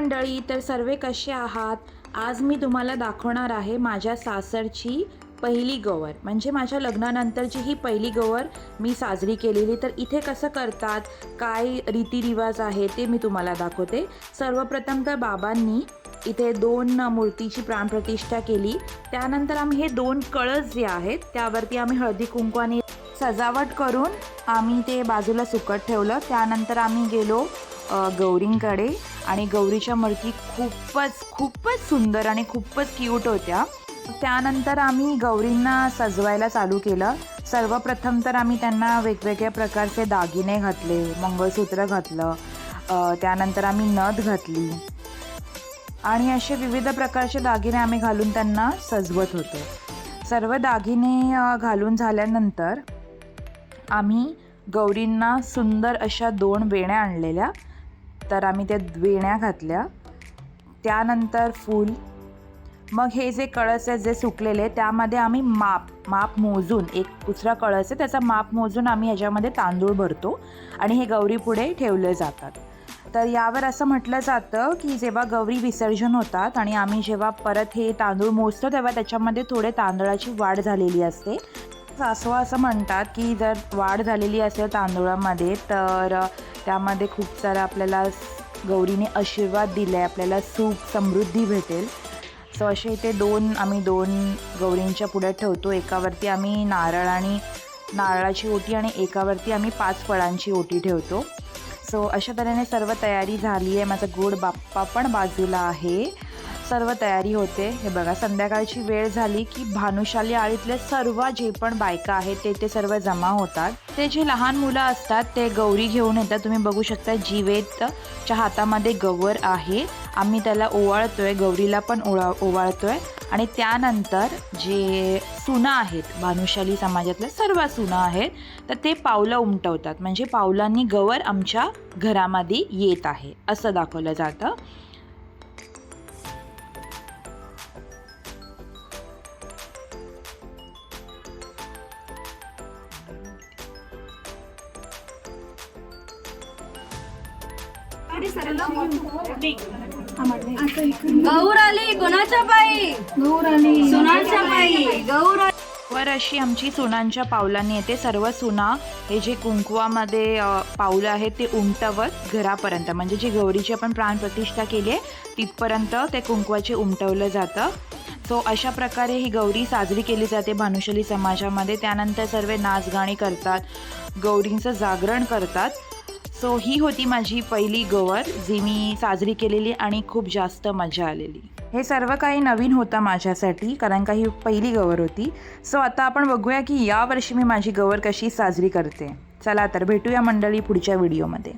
मंडळी तर सर्व कसे आहात? आज मी तुम्हाला दाखवणार आहे माझ्या सासरची पहिली गवर. म्हणजे माझ्या लग्नानंतरची ही पहिली गवर मी साजरी केलेली. तर इथे कसं करतात? काय रीतिरिवाज आहे ते मी तुम्हाला दाखवते. सर्वप्रथम तर बाबांनी इथे दोन मूर्तीची प्राणप्रतिष्ठा केली. त्यानंतर आम्ही हे दोन कळस जे आहेत त्यावरती आम्ही हळदी कुंकवाने सजावट करून आम्ही ते बाजूला सुकट ठेवलं. त्यानंतर आम्ही गेलो गौरींकडे. आणि गौरीच्या मडकी खूपच खूपच सुंदर आणि खूपच क्यूट होत्या. त्यानंतर आम्ही गौरींना सजवायला चालू केलं. सर्वप्रथम तर आम्ही त्यांना वेगवेगळ्या प्रकारचे दागिने घातले मंगळसूत्र घातलं त्यानंतर आम्ही नथ घातली. आणि असे विविध प्रकारचे दागिने आम्ही घालून त्यांना सजवत होतो. सर्व दागिने घालून झाल्यानंतर आम्ही गौरींना सुंदर अशा दोन वेण्या आणलेल्या. तर आम्ही त्या वेण्या घातल्या. त्यानंतर फूल. मग हे जे कळस आहे जे सुकलेले त्यामध्ये आम्ही माप माप मोजून एक दुसरा कळस आहे त्याचा माप मोजून आम्ही ह्याच्यामध्ये तांदूळ भरतो आणि हे गौरी पुढे ठेवले जातात. तर यावर असं म्हटलं जातं की जेव्हा गौरी विसर्जन होतात आणि आम्ही जेव्हा परत हे तांदूळ मोजतो तेव्हा त्याच्यामध्ये थोडे तांदळाची वाढ झालेली असते. सासवा असं म्हणतात की जर वाढ झालेली असेल तांदूळामध्ये तर त्यामध्ये खूप सारा आपल्याला गौरीने आशीर्वाद दिले आपल्याला सुख समृद्धी भेटेल. सो असे इथे दोन आम्ही दोन गौरींच्या पुढ्यात ठेवतो. एकावरती आम्ही नारळ आणि नारळाची ओटी आणि एकावरती आम्ही पाच फळांची ओटी ठेवतो. सो अशा तऱ्हेने सर्व तयारी झाली आहे माझा गोड बाप्पा पण बाजूला आहे. सर्व तयारी होते. हे बघा संध्याकाळची वेळ झाली की भानुशाली आळीतले सर्व जे पण बायका आहेत ते ते सर्व जमा होतात. ते जे लहान मुलं असतात ते गौरी घेऊन येतात. तुम्ही बघू शकता जीवेतच्या हातामध्ये गवर आहे. आम्ही त्याला ओवाळतोय गौरीला पण ओळा ओवाळतोय. आणि त्यानंतर जे सुना आहेत भानुशाली समाजातल्या सर्व सुना आहेत तर ते पावलं उमटवतात. म्हणजे पावलांनी गवर आमच्या घरामध्ये येत आहे असं दाखवलं जातं. गौर आली कोणाच्या पायी. गौर आली. सुनांच्या पायी. गौर आली. वर अशी आमची सुनांच्या पावलांनी येते. सर्व सुना हे जे कुंकवामध्ये पावलं आहेत ते उमटवत घरापर्यंत. म्हणजे जी गौरीची आपण प्राणप्रतिष्ठा केली आहे तिथपर्यंत ते कुंकवाचे उमटवलं जातं. सो अशा प्रकारे ही गौरी साजरी केली जाते भानुशली समाजामध्ये. त्यानंतर सर्व नाचगाणी करतात गौरींचं जागरण करतात. सो ही होती माझी पहिली गवर जी मी साजरी केलेली आणि खूप जास्त मजा आलेली. हे सर्व काही नवीन होतं माझ्यासाठी कारण का ही पहिली गवर होती. सो आता आपण बघूया की यावर्षी मी माझी गवर कशी साजरी करते. चला तर भेटूया मंडळी पुढच्या व्हिडिओमध्ये